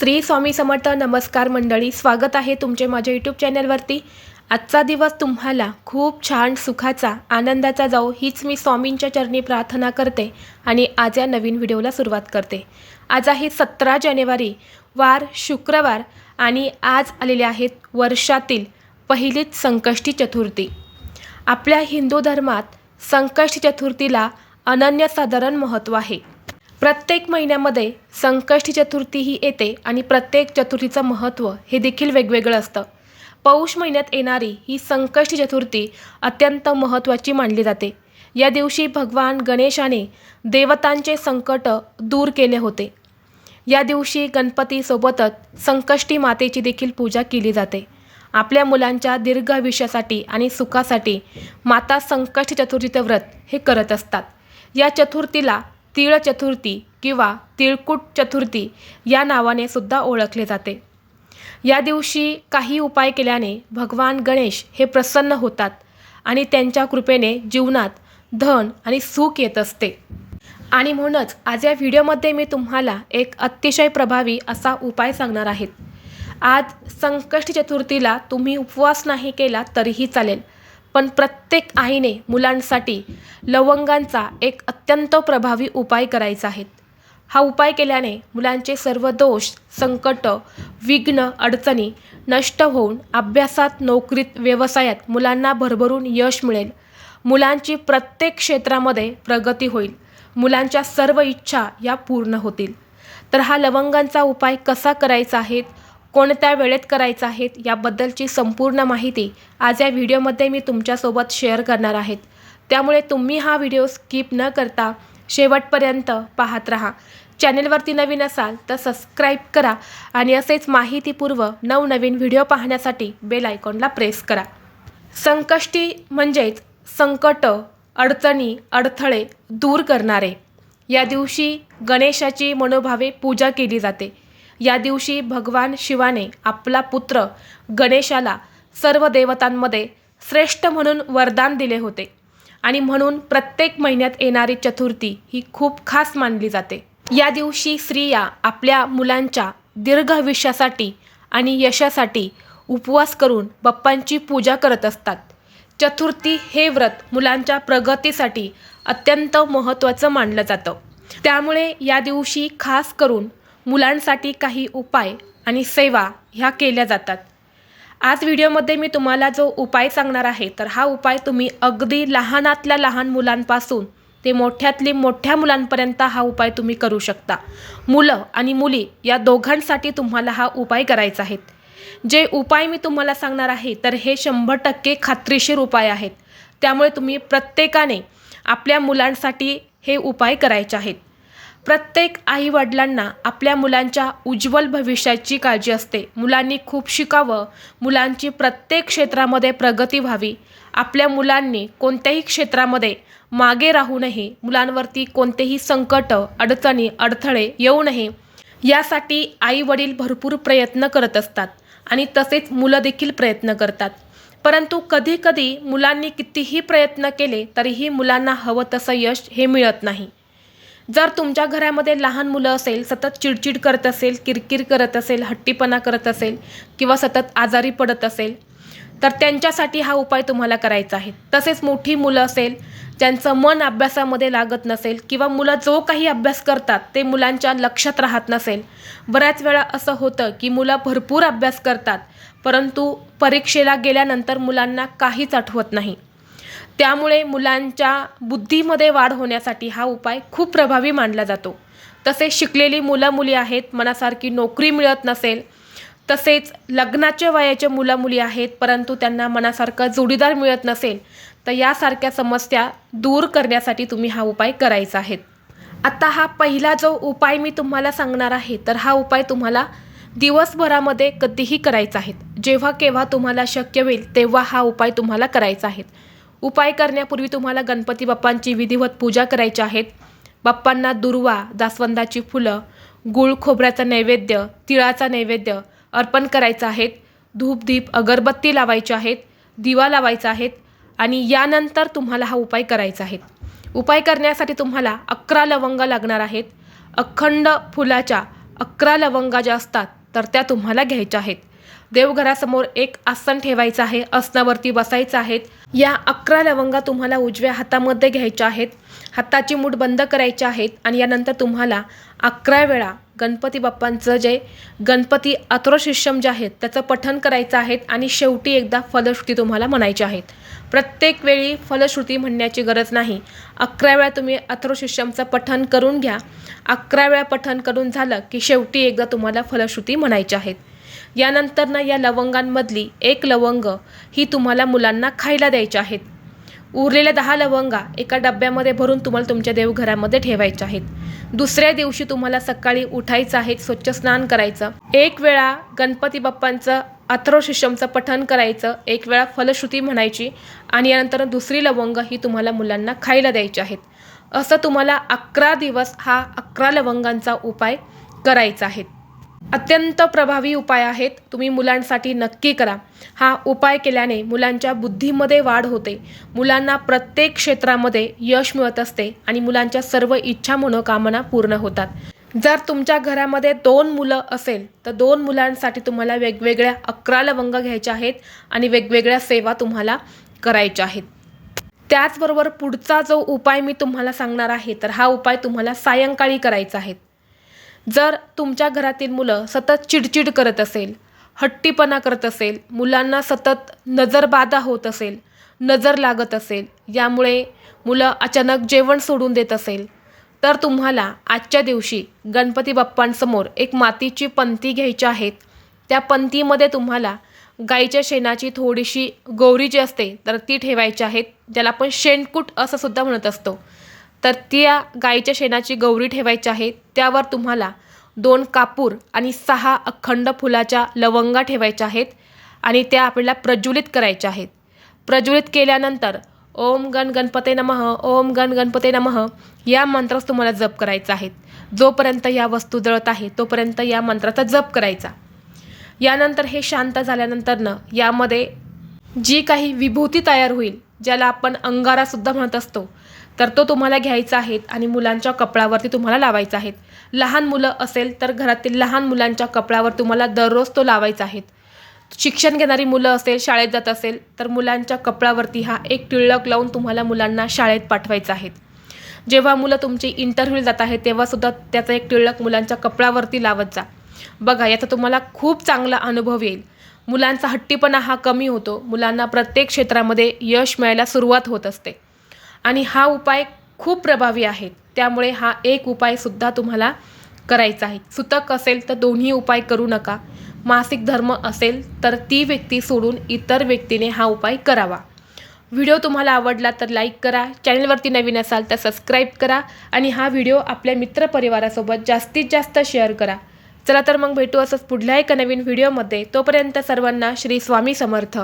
श्री स्वामी समर्थ नमस्कार मंडळी स्वागत आहे तुमचे माझ्या यूट्यूब चॅनलवरती आजचा दिवस तुम्हाला खूप छान सुखाचा आनंदाचा जाऊ हीच मी स्वामींच्या चरणी प्रार्थना करते आणि आज या नवीन व्हिडिओला सुरुवात करते. आज आहे सतरा जानेवारी वार शुक्रवार आणि आज आलेले आहेत वर्षातील पहिलीच संकष्टी चतुर्थी. आपल्या हिंदू धर्मात संकष्टी चतुर्थीला अनन्यसाधारण महत्त्व आहे. प्रत्येक महिन्यामध्ये संकष्टी चतुर्थी ही येते आणि प्रत्येक चतुर्थीचं महत्त्व हे देखील वेगवेगळं असतं. पौष महिन्यात येणारी ही संकष्टी चतुर्थी अत्यंत महत्त्वाची मानली जाते. या दिवशी भगवान गणेशाने देवतांचे संकट दूर केले होते. या दिवशी गणपतीसोबतच संकष्टी मातेची देखील पूजा केली जाते. आपल्या मुलांच्या दीर्घ आयुष्यासाठी आणि सुखासाठी माता संकष्टी चतुर्थीचं व्रत हे करत असतात. या चतुर्थीला तिळ चतुर्थी किंवा तिळकूट चतुर्थी या नावाने सुद्धा ओळखले जाते. या दिवशी काही उपाय केल्याने भगवान गणेश हे प्रसन्न होतात आणि त्यांच्या कृपेने जीवनात धन आणि सुख येत असते. आणि म्हणूनच आज या व्हिडिओमध्ये मी तुम्हाला एक अतिशय प्रभावी असा उपाय सांगणार आहेत आज संकष्टी चतुर्थीला तुम्ही उपवास नाही केला तरीही चालेल. पण प्रत्येक आईने मुलांसाठी लवंगांचा एक अत्यंत प्रभावी उपाय करायचा आहे. हा उपाय केल्याने मुलांचे सर्व दोष संकट विघ्न अडचणी नष्ट होऊन अभ्यासात नोकरीत व्यवसायात मुलांना भरभरून यश मिळेल. मुलांची प्रत्येक क्षेत्रामध्ये प्रगती होईल. मुलांच्या सर्व इच्छा या पूर्ण होतील. तर हा लवंगांचा उपाय कसा करायचा आहे? कोणत्या वेळेत करायचं आहेत याबद्दलची संपूर्ण माहिती आज या व्हिडिओमध्ये मी तुमच्यासोबत शेअर करणार आहेत. त्यामुळे तुम्ही हा व्हिडिओ स्किप न करता शेवटपर्यंत पाहत राहा. चॅनेलवरती नवीन असाल तर सबस्क्राईब करा आणि असेच माहितीपूर्व नवनवीन व्हिडिओ पाहण्यासाठी बेल आयकॉनला प्रेस करा. संकष्टी म्हणजेच संकट अडचणी अडथळे दूर करणारे. या दिवशी गणेशाची मनोभावे पूजा केली जाते. या दिवशी भगवान शिवाने आपला पुत्र गणेशाला सर्व देवतांमध्ये श्रेष्ठ म्हणून वरदान दिले होते. आणि म्हणून प्रत्येक महिन्यात येणारी चतुर्थी ही खूप खास मानली जाते. या दिवशी स्त्रिया आपल्या मुलांच्या दीर्घ आयुष्यासाठी आणि यशासाठी उपवास करून बाप्पांची पूजा करत असतात. चतुर्थी हे व्रत मुलांच्या प्रगतीसाठी अत्यंत महत्त्वाचं मानलं जातं. त्यामुळे या दिवशी खास करून मुलांसाठी काही उपाय आणि सेवा ह्या केल्या जातात. आज व्हिडिओमध्ये मी तुम्हाला जो उपाय सांगणार आहे तर हा उपाय तुम्ही अगदी लहानातल्या लहान मुलांपासून ते मोठ्यातली मोठ्या मुलांपर्यंत हा उपाय तुम्ही करू शकता. मुलं आणि मुली या दोघांसाठी तुम्हाला हा उपाय करायचा आहे. जे उपाय मी तुम्हाला सांगणार आहे तर हे शंभर टक्के खात्रीशीर उपाय आहेत. त्यामुळे तुम्ही प्रत्येकाने आपल्या मुलांसाठी हे उपाय करायचे आहेत. प्रत्येक आईवडिलांना आपल्या मुलांच्या उज्ज्वल भविष्याची काळजी असते. मुलांनी खूप शिकावं. मुलांची प्रत्येक क्षेत्रामध्ये प्रगती व्हावी. आपल्या मुलांनी कोणत्याही क्षेत्रामध्ये मागे राहू नये. मुलांवरती कोणतेही संकट अडचणी अडथळे येऊ नये. यासाठी आई वडील भरपूर प्रयत्न करत असतात आणि तसेच मुलं देखील प्रयत्न करतात. परंतु कधीकधी मुलांनी कितीही प्रयत्न केले तरीही मुलांना हवं तसं यश हे मिळत नाही. जर तुमच्या घरामध्ये लहान मुलं असेल सतत चिडचिड करत असेल किरकिर करत असेल हट्टीपणा करत असेल किंवा सतत आजारी पडत असेल तर त्यांच्यासाठी हा उपाय तुम्हाला करायचा आहे. तसेच मोठी मुलं असेल ज्यांचं मन अभ्यासामध्ये लागत नसेल किंवा मुलं जो काही अभ्यास करतात ते मुलांच्या लक्षात राहत नसेल. बऱ्याच वेळा असं होतं की मुलं भरपूर अभ्यास करतात परंतु परीक्षेला गेल्यानंतर मुलांना काहीच आठवत नाही. त्यामुळे मुलांच्या बुद्धीमध्ये वाढ होण्यासाठी हा उपाय खूप प्रभावी मानला जातो. तसेच शिकलेली मुलं मुली आहेत मनासारखी नोकरी मिळत नसेल तसेच लग्नाच्या वयाच्या मुलं मुली आहेत परंतु त्यांना मनासारखं जोडीदार मिळत नसेल तर यासारख्या समस्या दूर करण्यासाठी तुम्ही हा उपाय करायचा आहे. आता हा पहिला जो उपाय मी तुम्हाला सांगणार आहे तर हा उपाय तुम्हाला दिवसभरामध्ये कधीही करायचा आहे. जेव्हा केव्हा तुम्हाला शक्य होईल तेव्हा हा उपाय तुम्हाला करायचा आहे. उपाय करण्यापूर्वी तुम्हाला गणपती बाप्पांची विधिवत पूजा करायची आहेत. बाप्पांना दुर्वा जास्वंदाची फुलं गुळ खोबऱ्याचा नैवेद्य तिळाचा नैवेद्य अर्पण करायचं आहेत. धूप दीप अगरबत्ती लावायची आहेत दिवा लावायचा आहेत आणि यानंतर तुम्हाला हा उपाय करायचा आहे उपाय करण्यासाठी तुम्हाला अकरा लवंग लागणार आहेत. अखंड फुलाच्या अकरा लवंगा ज्या असतात तर त्या तुम्हाला घ्यायच्या आहेत. देवघरासमोर एक आसन ठेवायचं आहे आसनावरती बसायचं आहेत या अकरा लवंगा तुम्हाला उजव्या हातामध्ये घ्यायच्या आहेत. हाताची मूठ बंद करायची आहेत आणि यानंतर तुम्हाला अकरा वेळा गणपती बाप्पांचं जे गणपती अथरोशिष्यम जे आहेत त्याचं पठण करायचं आहेत आणि शेवटी एकदा फलश्रुती तुम्हाला म्हणायची आहेत. प्रत्येक वेळी फलश्रुती म्हणण्याची गरज नाही. अकरा वेळा तुम्ही अथरोशिष्यमचं पठण करून घ्या. अकरा वेळा पठण करून झालं की शेवटी एकदा तुम्हाला फलश्रुती म्हणायची आहेत. यानंतर ना या लवंगांमधली एक लवंग ही तुम्हाला मुलांना खायला द्यायची आहेत. उरलेल्या दहा लवंगा एका डब्यामध्ये भरून तुम्हाला तुमच्या देवघरामध्ये ठेवायच्या आहेत. दुसऱ्या दिवशी तुम्हाला सकाळी उठायचं आहे स्वच्छ स्नान करायचं. एक वेळा गणपती बाप्पांचं अथ्रोशिषमचं पठण करायचं. एक वेळा फलश्रुती म्हणायची आणि यानंतर दुसरी लवंग ही तुम्हाला मुलांना खायला द्यायची आहेत. असं तुम्हाला अकरा दिवस हा अकरा लवंगांचा उपाय करायचा आहे. अत्यंत प्रभावी उपाय आहेत. तुम्ही मुलांसाठी नक्की करा. हा उपाय केल्याने मुलांच्या बुद्धीमध्ये वाढ होते. मुलांना प्रत्येक क्षेत्रामध्ये यश मिळत असते आणि मुलांच्या सर्व इच्छा मनोकामना पूर्ण होतात. जर तुमच्या घरामध्ये दोन मुलं असेल तर दोन मुलांसाठी तुम्हाला वेगवेगळ्या अकरा लवंग घ्यायच्या आहेत आणि वेगवेगळ्या सेवा तुम्हाला करायच्या आहेत. त्याचबरोबर पुढचा जो उपाय मी तुम्हाला सांगणार आहे तर हा उपाय तुम्हाला सायंकाळी करायचा आहे. जर तुमच्या घरातील मुलं सतत चिडचिड करत असेल हट्टीपणा करत असेल मुलांना सतत नजरबाधा होत असेल नजर लागत असेल यामुळे मुलं अचानक जेवण सोडून देत असेल तर तुम्हाला आजच्या दिवशी गणपती बाप्पांसमोर एक मातीची पंती घ्यायची आहेत. त्या पंतीमध्ये तुम्हाला गाईच्या शेणाची थोडीशी गौरी जी असते तर ती ठेवायची आहेत ज्याला आपण शेणकूट असं सुद्धा म्हणत असतो. तर त्या गाईच्या शेणाची गौरी ठेवायची आहे. त्यावर तुम्हाला दोन कापूर आणि सहा अखंड फुलाच्या लवंगा ठेवायच्या आहेत आणि त्या आपल्याला प्रज्वलित करायच्या आहेत. प्रज्वलित केल्यानंतर ओम गण गणपते नमः ओम गण गणपते नमः या मंत्रास तुम्हाला जप करायचा आहे. जोपर्यंत या वस्तू जळत आहे तोपर्यंत या मंत्राचा जप करायचा. यानंतर हे शांत झाल्यानंतरनं यामध्ये जी काही विभूती तयार होईल ज्याला आपण अंगारासुद्धा म्हणत असतो तर तो तुम्हाला घ्यायचा आहे आणि मुलांच्या कपडावरती तुम्हाला लावायचा आहे लहान मुलं असेल तर घरातील लहान मुलांच्या कपड्यावर तुम्हाला दररोज तो लावायचा आहे शिक्षण घेणारी मुलं असेल शाळेत जात असेल तर मुलांच्या कपड्यावरती हा एक टिळक लावून तुम्हाला मुलांना शाळेत पाठवायचा आहे जेव्हा मुलं तुमची इंटरव्ह्यू जात आहेत तेव्हासुद्धा त्याचा एक टिळक मुलांच्या कपड्यावरती लावत जा. बघा याचा तुम्हाला खूप चांगला अनुभव येईल. मुलांचा हट्टीपणा हा कमी होतो. मुलांना प्रत्येक क्षेत्रामध्ये यश मिळायला सुरुवात होत असते. आणि हा उपाय खूप प्रभावी आहे. त्यामुळे हा एक उपायसुद्धा तुम्हाला करायचा आहे. सुतक असेल तर दोन्ही उपाय करू नका. मासिक धर्म असेल तर ती व्यक्ती सोडून इतर व्यक्तीने हा उपाय करावा. व्हिडिओ तुम्हाला आवडला तर लाईक करा चॅनलवरती नवीन असाल तर सबस्क्राईब करा आणि हा व्हिडिओ आपल्या मित्रपरिवारासोबत जास्तीत जास्त शेअर करा. चला तर मग भेटू असंच पुढल्या एका नवीन व्हिडिओमध्ये. तोपर्यंत सर्वांना श्री स्वामी समर्थ.